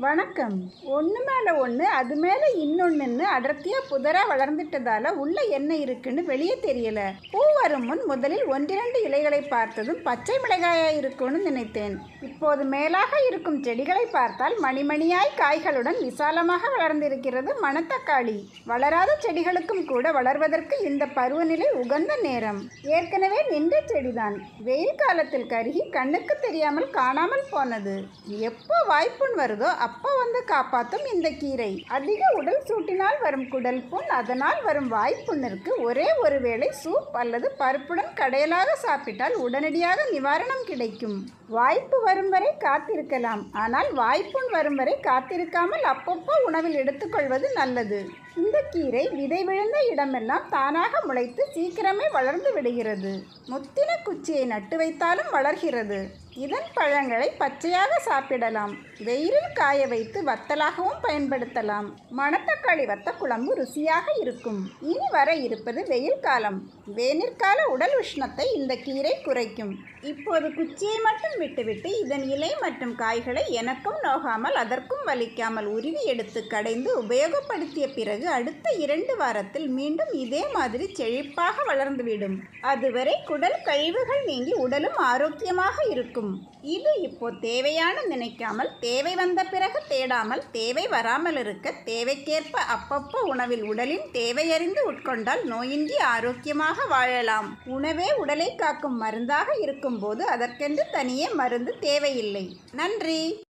வணக்கம். ஒன்று மேலே ஒன்று அது மேலே இன்னொன்றுன்னு அடர்த்தியாக புதராக வளர்ந்துட்டதால் உள்ளே என்ன இருக்குன்னு வெளியே தெரியல. பூ வரும் முன் முதலில் ஒன்றிரண்டு இலைகளை பார்த்ததும் பச்சை மிளகாயா இருக்கும்னு நினைத்தேன். இப்போது மேலாக இருக்கும் செடிகளை பார்த்தால் மணிமணியாய் காய்களுடன் விசாலமாக வளர்ந்திருக்கிறது மணத்தக்காளி. வளராத செடிகளுக்கும் கூட வளர்வதற்கு இந்த பருவநிலை உகந்த நேரம். ஏற்கனவே நின்ற செடிதான். வெயில் காலத்தில் கருகி கண்ணுக்கு தெரியாமல் காணாமல் போனது. எப்போ வாய்ப்புண் வருதோ அப்போ வந்து காப்பாற்றும் இந்த கீரை. அதிக உடல் சூட்டினால் வரும் குடல் புண் அதனால் வரும் வாய்ப்புண்ணிற்கு ஒரே ஒரு வேளை சூப் அல்லது பருப்புடன் கடையலாக சாப்பிட்டால் உடனடியாக நிவாரணம் கிடைக்கும். வாய்ப்பு வரும் வரை காத்திருக்கலாம். ஆனால் வாய்ப்புண் வரும் வரை காத்திருக்காமல் அப்பப்போ உணவில் எடுத்துக்கொள்வது நல்லது. இந்த கீரை விதை விழுந்த இடமெல்லாம் தானாக முளைத்து சீக்கிரமே வளர்ந்து விடுகிறது. முத்தின குச்சியை நட்டு வைத்தாலும் வளர்கிறது. இதன் பழங்களை பச்சையாக சாப்பிடலாம். வெயிலில் காய வைத்து வத்தலாகவும் பயன்படுத்தலாம். மணத்தக்காளி வத்த குழம்பு ருசியாக இருக்கும். இனி வர இருப்பது வெயில் காலம். வேனிற்கால உடல் உஷ்ணத்தை இந்த கீரை குறைக்கும். இப்போது குச்சியை மட்டும் விட்டுவிட்டு இதன் இலை மற்றும் காய்களை எனக்கும் நோகாமல் அதற்கும் வலிக்காமல் உருவி எடுத்து கடைந்து உபயோகப்படுத்திய பிறகு அடுத்த இரண்டு வாரத்தில் மீண்டும் இதே மாதிரி செழிப்பாக வளர்ந்துவிடும். அதுவரை குடல் கழிவுகள் நீங்கி உடலும் ஆரோக்கியமாக இருக்கும். இது இப்போ தேவையான நினைக்காமல் தேவை வந்த பிறகு தேடாமல் தேவை வராமல் இருக்க தேவைக்கேற்ப அப்பப்போ உணவில் உடலின் தேவையறிந்து உட்கொண்டால் நோயின்றி ஆரோக்கியமாக வாழலாம். உணவே உடலை காக்கும் மருந்தாக இருக்கும்போது அதற்கென்று தனியே மருந்து தேவையில்லை. நன்றி.